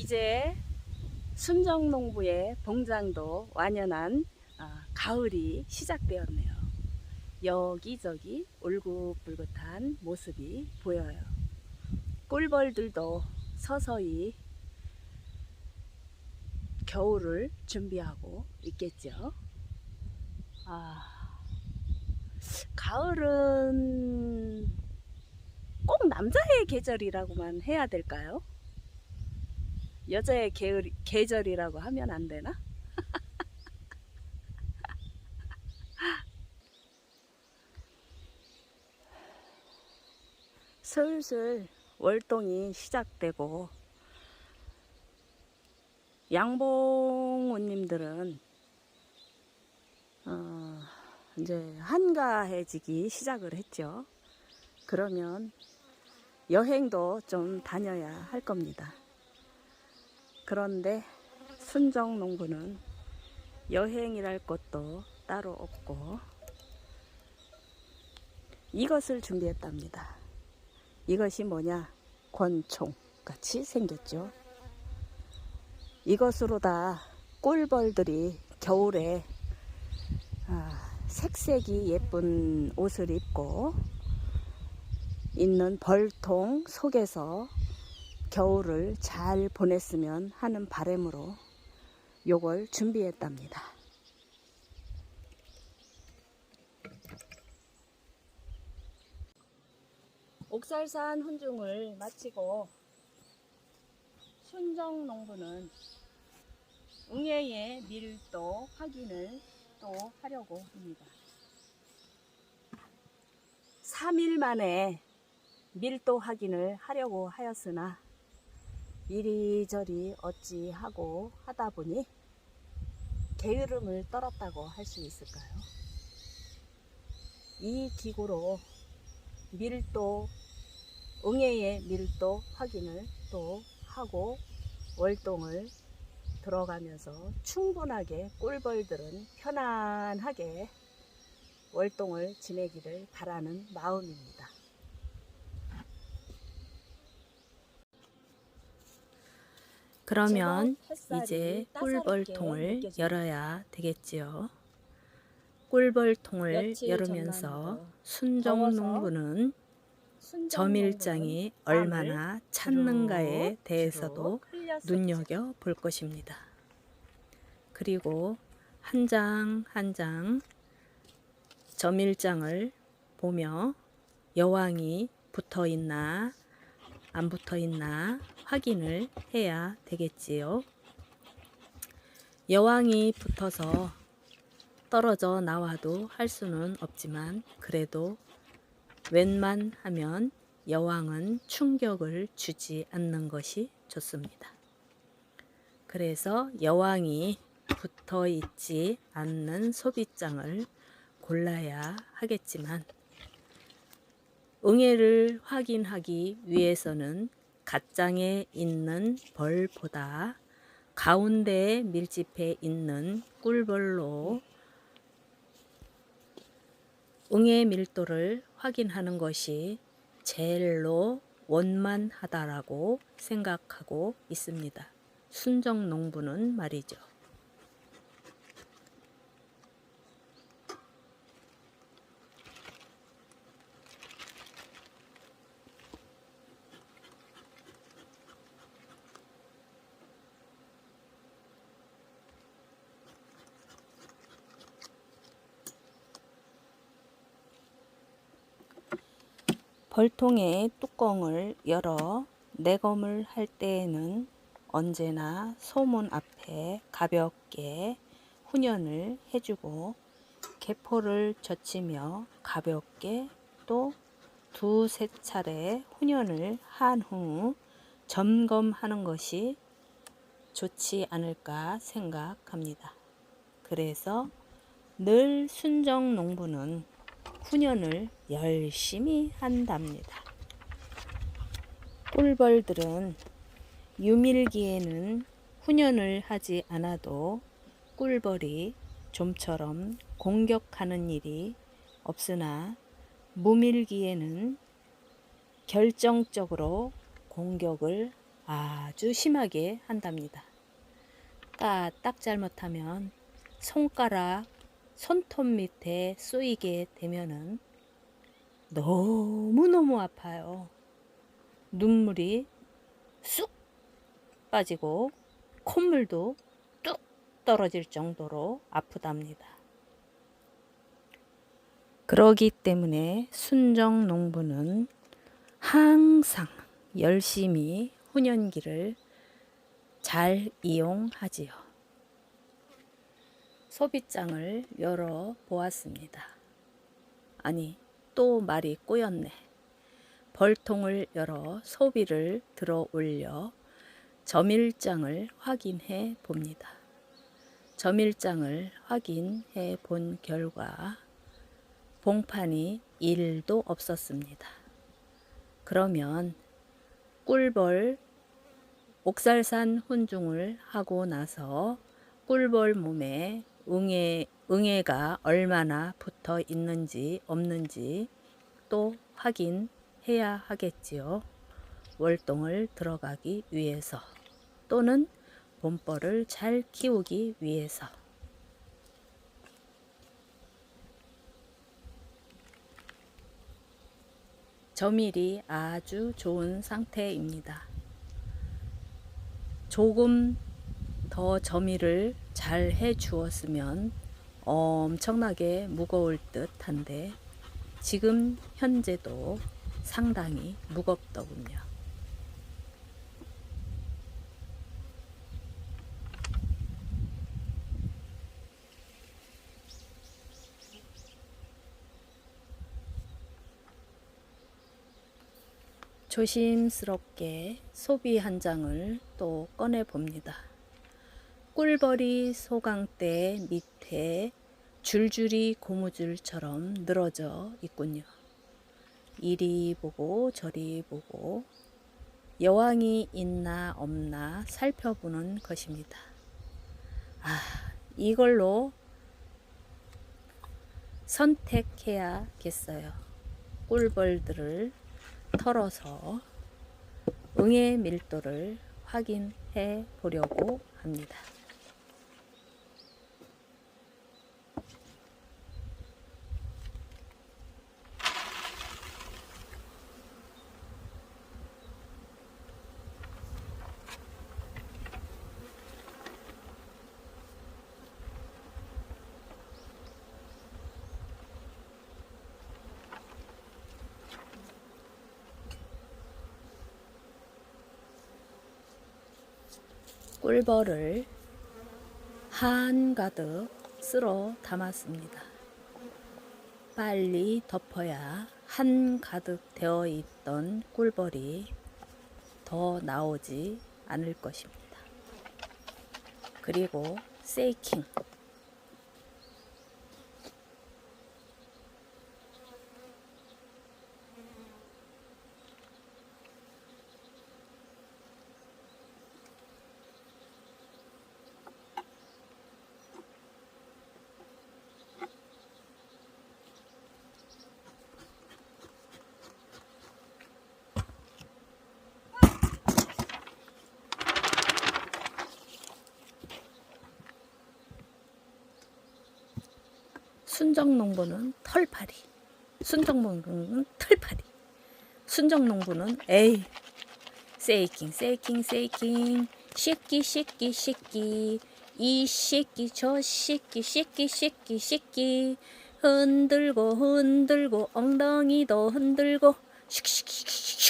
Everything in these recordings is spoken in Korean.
이제 순정농부의 봉장도 완연한 아, 가을이 시작되었네요. 여기저기 울긋불긋한 모습이 보여요. 꿀벌들도 서서히 겨울을 준비하고 있겠죠. 아, 가을은 꼭 남자의 계절이라고만 해야 될까요? 여자의 계절, 계절이라고 하면 안 되나? 슬슬 월동이 시작되고 양봉우님들은 어, 이제 한가해지기 시작을 했죠. 그러면 여행도 좀 다녀야 할 겁니다. 그런데 순정 농부는 여행이랄 것도 따로 없고 이것을 준비했답니다. 이것이 뭐냐? 권총 같이 생겼죠. 이것으로 다 꿀벌들이 겨울에 아, 색색이 예쁜 옷을 입고 있는 벌통 속에서 겨울을 잘 보냈으면 하는 바람으로 요걸 준비했답니다. 옥살산 훈중을 마치고 순정 농부는 웅해의 밀도 확인을 또 하려고 합니다. 3일 만에 밀도 확인을 하려고 하였으나 이리저리 어찌하고 하다 보니 게으름을 떨었다고 할 수 있을까요? 이 기구로 밀도, 응애의 밀도 확인을 또 하고 월동을 들어가면서 충분하게 꿀벌들은 편안하게 월동을 지내기를 바라는 마음입니다. 그러면 이제 꿀벌통을. 열어야 되겠지요. 꿀벌통을 열으면서 순정농부는 점일장이 얼마나 찾는가에 대해서도 눈여겨 볼 것입니다. 그리고 한 장 한 장 점일장을 보며 여왕이 붙어 있나 안 붙어 있나 확인을 해야 되겠지요. 여왕이 붙어서 떨어져 나와도 할 수는 없지만 그래도 웬만하면 여왕은 충격을 주지 않는 것이 좋습니다. 그래서 여왕이 붙어 있지 않는 소비장을 골라야 하겠지만 응애를 확인하기 위해서는 갓장에 있는 벌보다 가운데에 밀집해 있는 꿀벌로 응애 밀도를 확인하는 것이 제일로 원만하다라고 생각하고 있습니다. 순정 농부는 말이죠. 벌통의 뚜껑을 열어 내검을 할 때에는 언제나 소문 앞에 가볍게 훈연을 해주고 개포를 젖히며 가볍게 또 두세 차례 훈연을 한 후 점검하는 것이 좋지 않을까 생각합니다. 그래서 늘 순정 농부는 훈연을 열심히 한답니다. 꿀벌들은 유밀기에는 훈연을 하지 않아도 꿀벌이 좀처럼 공격하는 일이 없으나 무밀기에는 결정적으로 공격을 아주 심하게 한답니다. 까딱 잘못하면 손가락, 손톱 밑에 쏘이게 되면은 너무너무 아파요. 눈물이 쑥 빠지고 콧물도 뚝 떨어질 정도로 아프답니다. 그러기 때문에 순정 농부는 항상 열심히 훈연기를 잘 이용하지요. 소비장을 열어 보았습니다. 아니, 또 말이 꼬였네. 벌통을 열어 소비를 들어 올려 점일장을 확인해 봅니다. 점일장을 확인해 본 결과 봉판이 1도 없었습니다. 그러면 꿀벌 옥살산 훈중을 하고 나서 꿀벌 몸에 응애, 응애가 얼마나 붙어 있는지 없는지 또 확인해야 하겠지요. 월동을 들어가기 위해서 또는 봄벌을 잘 키우기 위해서 점일이 아주 좋은 상태입니다. 조금 더 점일을 잘 해 주었으면 엄청나게 무거울 듯 한데 지금 현재도 상당히 무겁더군요. 조심스럽게 소비 한 장을 또 꺼내 봅니다. 꿀벌이 소강대 밑에 줄줄이 고무줄처럼 늘어져 있군요. 이리 보고 저리 보고 여왕이 있나 없나 살펴보는 것입니다. 아, 이걸로 선택해야겠어요. 꿀벌들을 털어서 응의 밀도를 확인해 보려고 합니다. 꿀벌을 한가득 쓸어 담았습니다. 빨리 덮어야 한가득 되어 있던 꿀벌이 더 나오지 않을 것입니다. 그리고 세이킹. 순정농부는 털파리. 순정농부는 털파리. 순정농부는 에이. 세이킹, 세이킹, 세이킹. 새끼, 새끼, 새끼. 이 새끼, 저 새끼, 새끼, 새끼, 새끼. 흔들고, 흔들고, 엉덩이도 흔들고. 슉슉슉슉.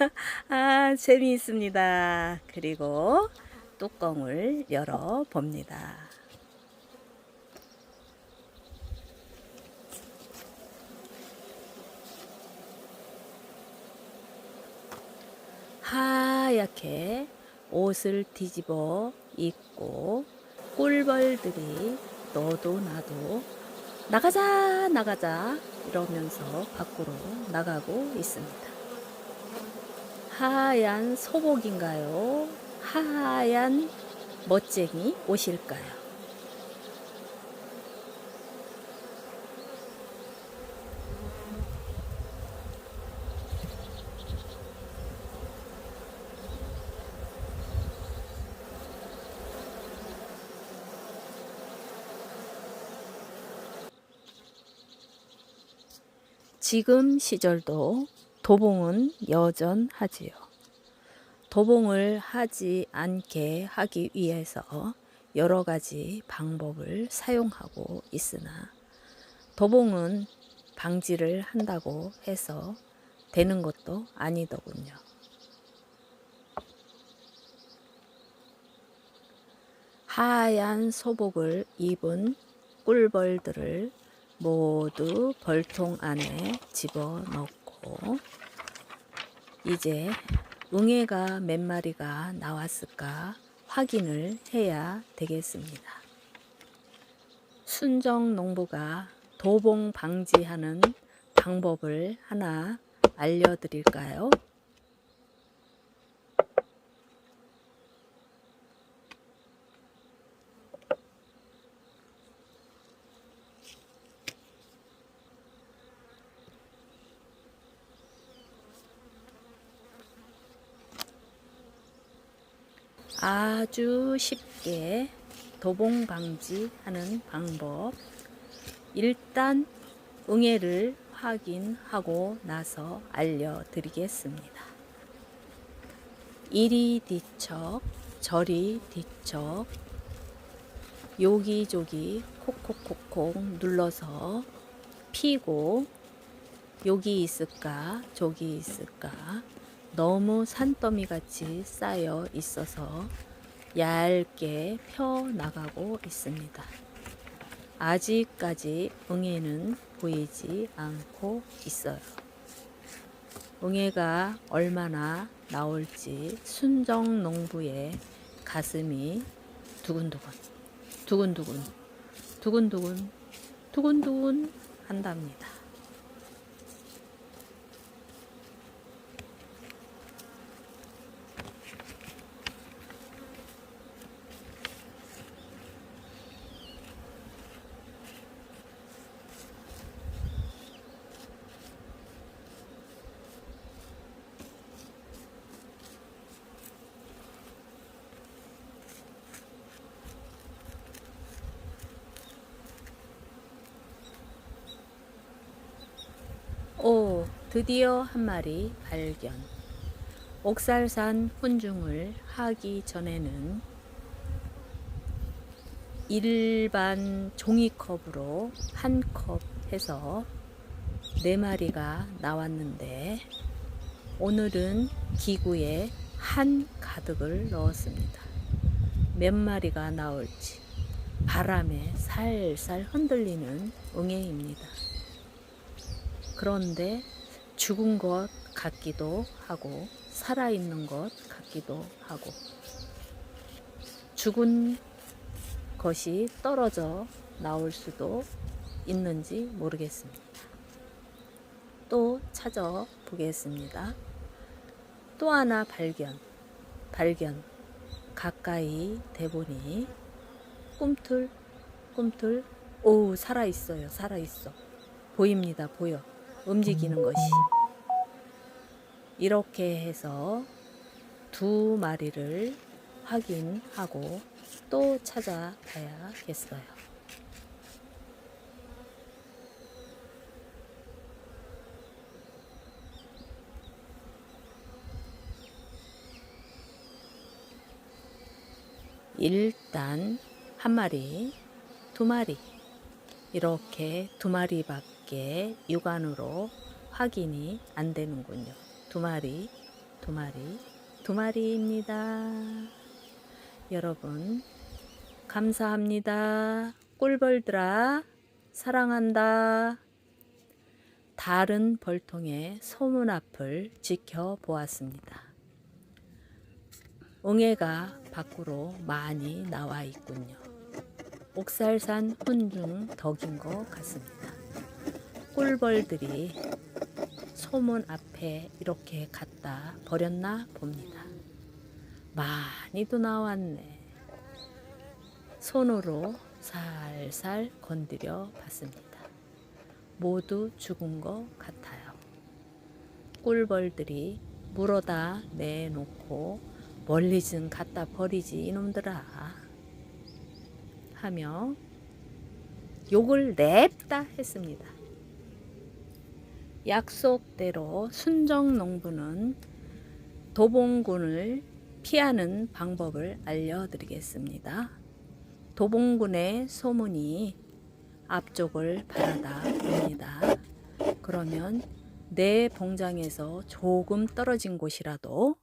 아, 재미있습니다. 그리고 뚜껑을 열어 봅니다. 하얗게 옷을 뒤집어 입고 꿀벌들이 너도 나도 나가자 나가자 이러면서 밖으로 나가고 있습니다. 하얀 소복인가요? 하얀 멋쟁이 옷일까요? 지금 시절도 도봉은 여전하지요. 도봉을 하지 않게 하기 위해서 여러 가지 방법을 사용하고 있으나 도봉은 방지를 한다고 해서 되는 것도 아니더군요. 하얀 소복을 입은 꿀벌들을 모두 벌통 안에 집어넣고 이제 응애가 몇 마리가 나왔을까 확인을 해야 되겠습니다. 순정 농부가 도봉 방지하는 방법을 하나 알려드릴까요? 아주 쉽게 도봉 방지하는 방법. 일단 응애를 확인하고 나서 알려드리겠습니다. 이리 뒤척, 저리 뒤척, 여기저기 콕콕콕콕 눌러서 피고 여기 있을까 저기 있을까 너무 산더미 같이 쌓여 있어서 얇게 펴 나가고 있습니다. 아직까지 응애는 보이지 않고 있어요. 응애가 얼마나 나올지 순정 농부의 가슴이 두근두근, 두근두근, 두근두근, 두근두근 한답니다. 오, 드디어 한 마리 발견. 옥살산 훈중을 하기 전에는 일반 종이컵으로 한 컵 해서 네 마리가 나왔는데 오늘은 기구에 한 가득을 넣었습니다. 몇 마리가 나올지 바람에 살살 흔들리는 응애입니다. 그런데 죽은 것 같기도 하고 살아있는 것 같기도 하고 죽은 것이 떨어져 나올 수도 있는지 모르겠습니다. 또 찾아보겠습니다. 또 하나 발견, 발견. 가까이 대보니 꿈틀, 꿈틀. 오, 살아있어요. 살아있어. 보입니다. 보여. 움직이는 것이. 이렇게 해서 두 마리를 확인하고 또 찾아봐야겠어요. 일단 한 마리, 두 마리, 이렇게 두 마리밖에 육안으로 확인이 안 되는군요. 두 마리, 두 마리, 두 마리입니다. 여러분, 감사합니다. 꿀벌들아, 사랑한다. 다른 벌통의 소문 앞을 지켜보았습니다. 응애가 밖으로 많이 나와 있군요. 옥살산 훈중 덕인 것 같습니다. 꿀벌들이 소문 앞에 이렇게 갖다 버렸나 봅니다. 많이도 나왔네. 손으로 살살 건드려 봤습니다. 모두 죽은 것 같아요. 꿀벌들이 물어다 내놓고 멀리 좀 갖다 버리지 이놈들아 하며 욕을 냅다 했습니다. 약속대로 순정 농부는 도봉군을 피하는 방법을 알려드리겠습니다. 도봉군의 소문이 앞쪽을 바라다 옵니다. 그러면 내 봉장에서 조금 떨어진 곳이라도